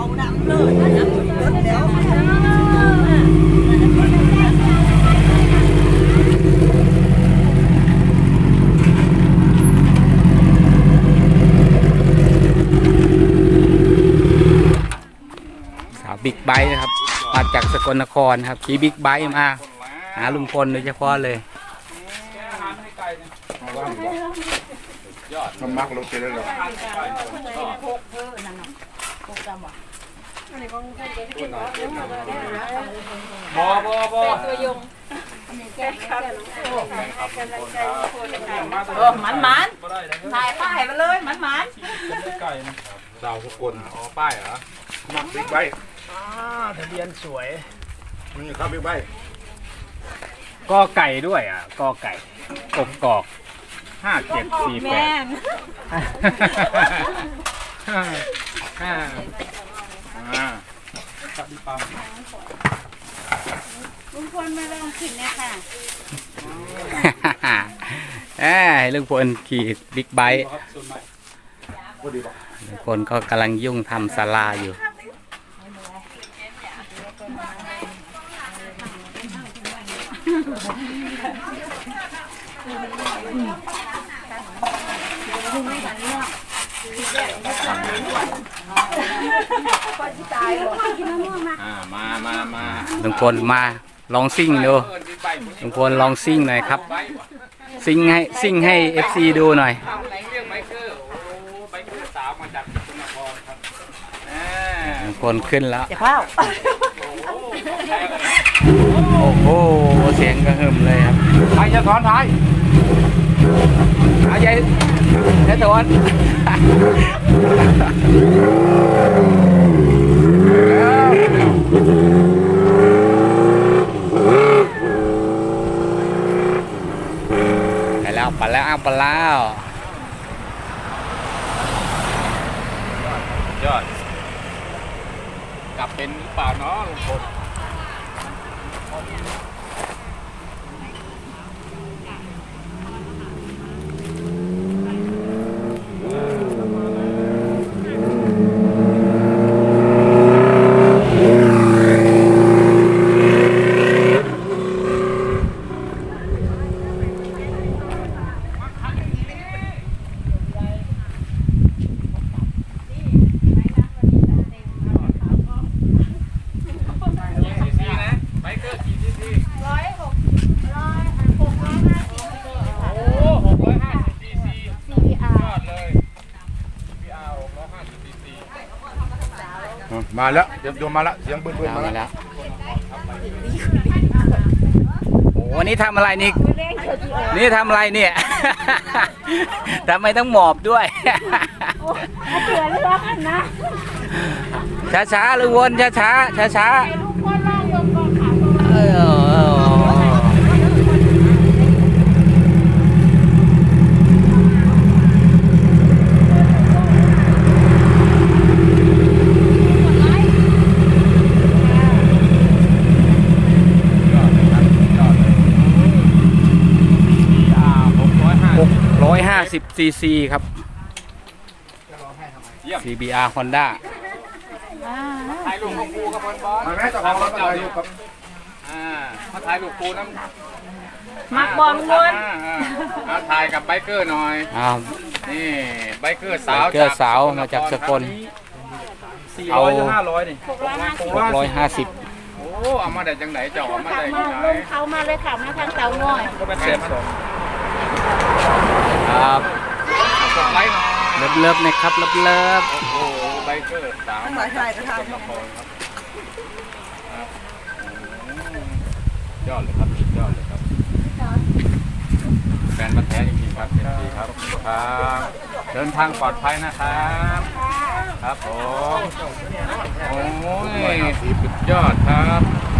าดำเลยนะรถเดี๋ยวสาวบิ๊กไบค์นะครับมาจากสกลนครครับขี่บิ๊กไบค์มา หาลุงพลโดยเฉพาะเลยสมัครลงไปเลยเหรอ บอบอบอเออมันมันถ่ายป้ายมาเลยมันมันดาวสกลอ๋อป้ายเหรอมัครบิ๊กไบค์ทะเบียนสวยนี่ครับบิ๊กไบค์ก็ไก่ด้วยอะก็ไก่กบกอกห้าเจ็ดสี่แปด อ่าลุงพลมาลองขิงเนี่ยค่ะเอ้ยลุงพลขี่บิ๊กไบค์พอดีป่ะลุงพลก็กำลังยุ่งทำศาลาอยู่อ่ามามามาลุงพลมาลองซิ่งดูลุงพลลองซิ่งหน่อยครับ ซิ่งให้ซิ่งให้เอฟซีดูหน่อยลุงพลขึ้นแล้วอย่าเพ้าโอ้โห เสียงกระหึ่มเลยครับใครจะสอนท้ายเอาใจใจโดน ไปแล้วไปแล้วเอาไปแล้วยอดกลับเป็นเปล่าเนาะลุงพล ร้อยหกร้อยหกร้อยห้าสิบ โอ้หกร้อยห้าสิบซีซี CBR ยอดเลย PR หกร้อยห้าสิบซีซี มาแล้วเดี๋ยวโยมมาแล้วเสียงปืนๆเอามามาแล้วแล้วโอ้วันนี้ทำอะไรนี่ นี่ทำอะไรเนี่ย ทำไมต้องหมอบด้วย เสือเลือกกันนะช้าช้าๆลุงวนช้าช้าช้าช้ 180 ซีซีครับ CBR Honda ถ่ายลูกของกูกับบอลบอลมาแม่ต่อของเราอยู่ครับอ่ามาถ่ายลูกกูน้ำมักบอลบอลมาถ่ายกับไบเกอร์หน่อยอ้านี่ไบเกอร์สาวเกอร์สาวมาจากสกลเอาห้าร้อยนี่ร้อยห้าสิบโอ้เอามาได้จังไหนเจ้าเอามาได้ยังไงลเขามาเลยค่ะมาทางเตาหน่อยก็เป็นเศษสอง ครับกดไลค์หน่อยเลิฟเลิฟๆนะครับเลิฟเลิฟโอ้โหไบเกอร์สาวทั้งหลายถ่ายก็ทสกลนครครับครับโอ้ยอดเลยครับยอดเลยครับ แฟนมันธุ์แท้จริงๆครับเป็นดีครับครับ เดินทางปลอดภัยนะครับ ครับผม โอ้ยสุดยอดครับเจอกันใหม่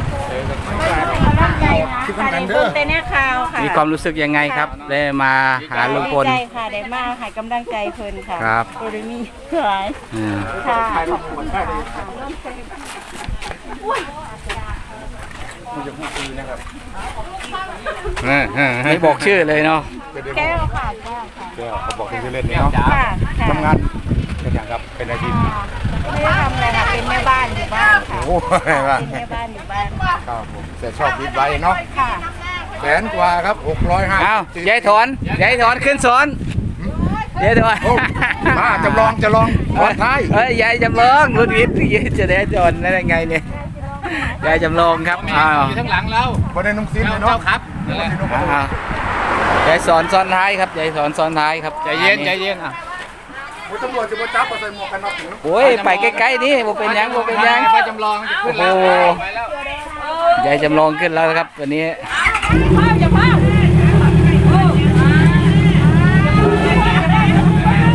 กำลังใจนะค่ะในบุญเตเน่ข่าวค่ะมีความรู้สึกยังไงครับ ได้มาหาลุงพล ดีใจค่ะได้มาให้กำลังใจเพิ่นค่ะครับ โอ้ยมีหลายอืมค่ะขอบคุณค่ะไม่บอกชื่อเลยเนาะแก้วค่ะแก้วค่ะเดี๋ยวเขาบอกที่เล่นนี่เนาะค่ะค่ะทำงานเป็นอย่างครับเป็นอาชีพค่ะไม่ได้ทำอะไรค่ะเป็นแม่บ้านอยู่บ้านค่ะโอ้ยว่าเป็นแม่บ้านอยู่บ้าน ครับผมแต่ชอบบิ๊กไบค์เนาะค่ะแสนกว่าครับหกร้อยห้าเอายายถอนยายถอนขึ้นสอนยายถอนโอ้มาจำลองจะลองก่อนท้ายเอ้ยยายจำลองรุ่นวิทย์ยายจะได้จอนได้ยังไงเนี่ยยายจำลองครับอ้าวอยู่ข้างหลังเราประเด็นนุ่งซินเลยเจ้าเนาะครับนั่นแหละอ้าวยายสอนซ้อนท้ายครับยายสอนซ้อนท้ายครับใจเย็นใจเย็นอะโอ้ยตำรวจจะมาจับมาใส่หมวกกันน็อกถึงโอ้ยไปใกล้ๆนี่บ่เป็นหยังบ่เป็นหยังไปจำลองจะขึ้นแล้วโอ้โหไปแล้ว ยายจำลองขึ้นแล้วครับวันนี้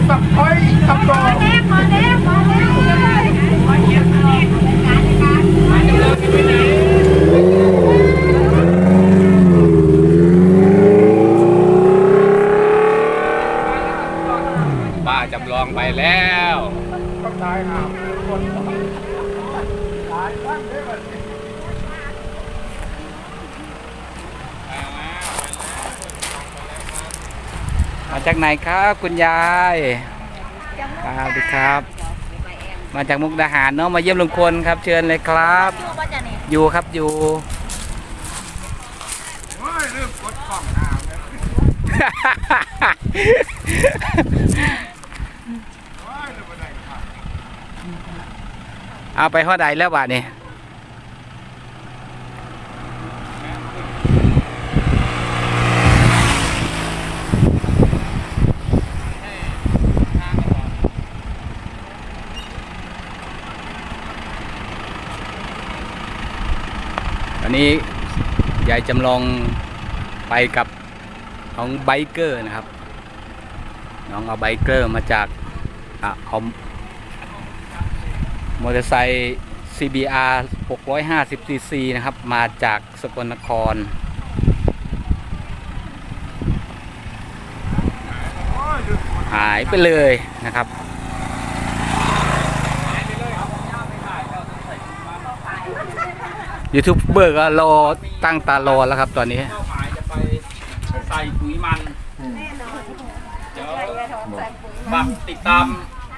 สับไอ้สับดอ ป้าจำลองไปแล้ว ก็ตายห่าคน มา จากไหนครับคุณยายครับสวัสดีครับ มาจากมุกดาหารเนาะมาเยี่ยมลุงพลครับ เชิญเลยครับ อยู่ครับอยู่โอ้ยลืมกดกล้องหน้าเลยโอ้ยลืมไปไหนครับเอาไปห่อใดแล้วบาทนี่ นี้ยายจำลองไปกับน้องไบเกอร์นะครับ น้องเอาไบเกอร์มาจากอะเอามอเตอร์ไซค์ CBR 650 cc นะครับ มาจากสกลนคร หายไปเลยนะครับ ยูทูบเบอร์ก็รอตั้งตารอแล้วครับตอนนี้ เป้าหมายจะไปใส่ปุ๋ยมันเดี๋ยวฝากติดตาม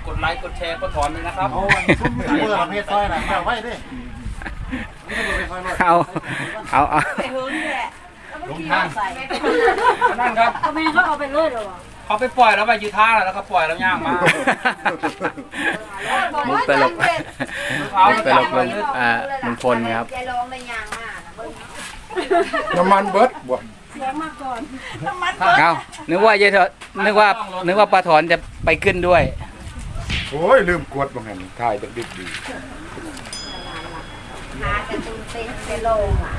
กดไลค์กดแชร์กดถอนเลยนะครับโอ้ยซุ่มมือเพชรซอยน่ะเอาไว้ดิเอาเอาเอา ลงทางนั่นครับ ทำไมเขาเอาไปเลยเหรอ เขาไปปล่อยแล้วไปยืดท่าแล้วก็ปล่อยแล้วย่างมา มุกตลกมุกตลกลุงอ่าลุงพลครับ ยายลองในยางมาน้ำมันเบิดบวกเอานึกว่ายายถอนนึกว่า นึกว่าปลาถอนจะไปขึ้นด้วย โอ้ยลืมกดบางแห่งถ่ายดึกดึกดี หาการะตูนเต้นเซโลงอะ